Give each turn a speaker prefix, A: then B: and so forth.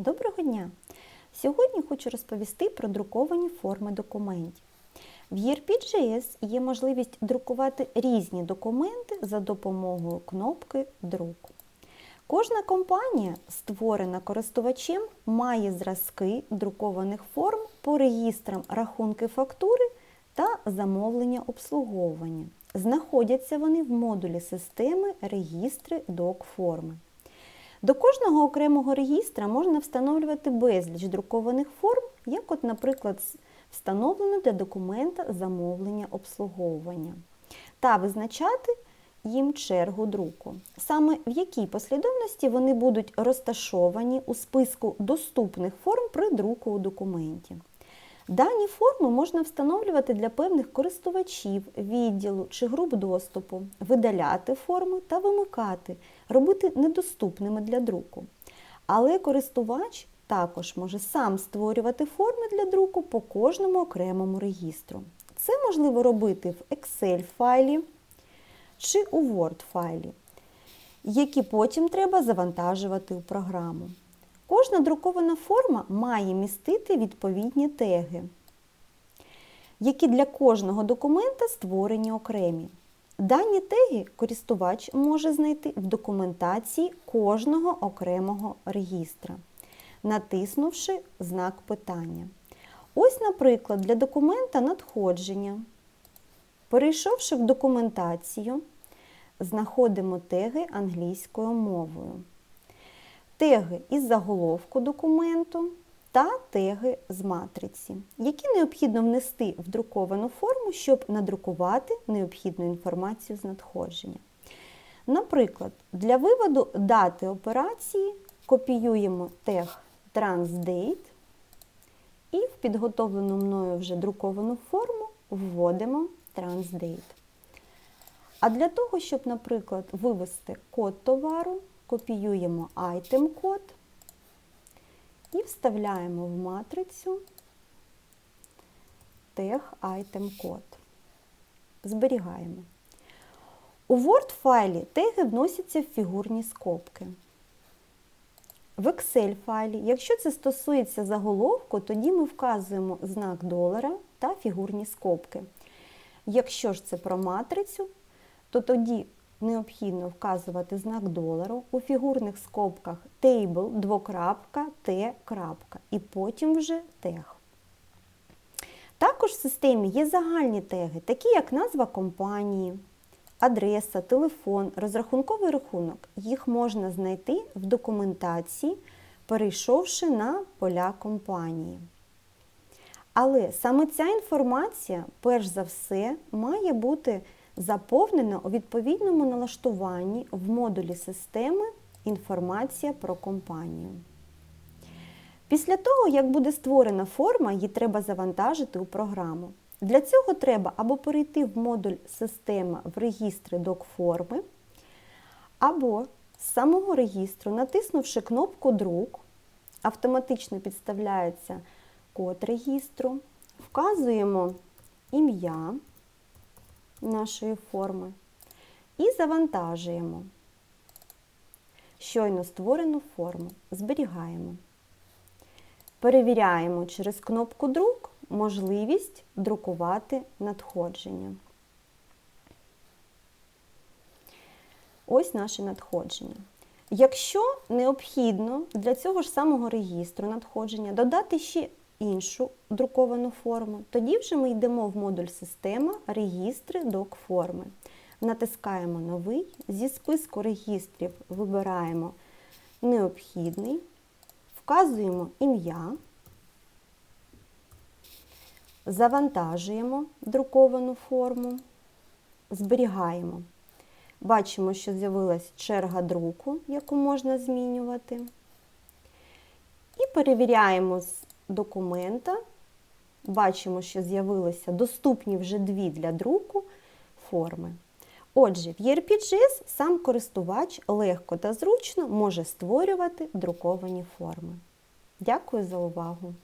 A: Доброго дня! Сьогодні хочу розповісти про друковані форми документів. В ERP.js є можливість друкувати різні документи за допомогою кнопки Друк. Кожна компанія, створена користувачем, має зразки друкованих форм по регістрам рахунки фактури та замовлення обслуговування. Знаходяться вони в модулі системи регістри док-форми. До кожного окремого регістра можна встановлювати безліч друкованих форм, як, от, наприклад, встановлено для документа замовлення обслуговування, та визначати їм чергу друку. Саме в якій послідовності вони будуть розташовані у списку доступних форм при друку у документі. Дані форми можна встановлювати для певних користувачів, відділу чи груп доступу, видаляти форми та вимикати, робити недоступними для друку. Але користувач також може сам створювати форми для друку по кожному окремому регістру. Це можливо робити в Excel-файлі чи у Word-файлі, які потім треба завантажувати у програму. Кожна друкована форма має містити відповідні теги, які для кожного документа створені окремі. Дані теги користувач може знайти в документації кожного окремого регістра, натиснувши знак питання. Ось, наприклад, для документа надходження. Перейшовши в документацію, знаходимо теги англійською мовою теги із заголовку документу та теги з матриці, які необхідно внести в друковану форму, щоб надрукувати необхідну інформацію з надходження. Наприклад, для виводу дати операції копіюємо тег TransDate і в підготовлену мною вже друковану форму вводимо TransDate. А для того, щоб, наприклад, вивести код товару, копіюємо item код і вставляємо в матрицю тег item код. Зберігаємо. У Word-файлі теги вносяться в фігурні скобки. В Excel-файлі, якщо це стосується заголовку, тоді ми вказуємо знак долара та фігурні скобки. Якщо ж це про матрицю, то тоді необхідно вказувати знак долару у фігурних скобках table, двокрапка, T, крапка і потім вже тег. Також в системі є загальні теги, такі як назва компанії, адреса, телефон, розрахунковий рахунок. Їх можна знайти в документації, перейшовши на поля компанії. Але саме ця інформація, перш за все, має бути заповнена у відповідному налаштуванні в модулі системи інформація про компанію. Після того, як буде створена форма, її треба завантажити у програму. Для цього треба або перейти в модуль Система в регістри док-форми, або з самого регістру, натиснувши кнопку Друк, автоматично підставляється код регістру, вказуємо ім'я нашої форми і завантажуємо щойно створену форму, зберігаємо. Перевіряємо через кнопку Друк можливість друкувати надходження. Ось наше надходження. Якщо необхідно для цього ж самого регістру надходження додати ще іншу друковану форму, тоді вже ми йдемо в модуль Система, регістри док-форми. Натискаємо Новий, зі списку регістрів вибираємо необхідний, вказуємо ім'я, завантажуємо друковану форму, зберігаємо. Бачимо, що з'явилась черга друку, яку можна змінювати. І перевіряємо документа. Бачимо, що з'явилися доступні вже дві для друку форми. Отже, в ERP.js сам користувач легко та зручно може створювати друковані форми. Дякую за увагу!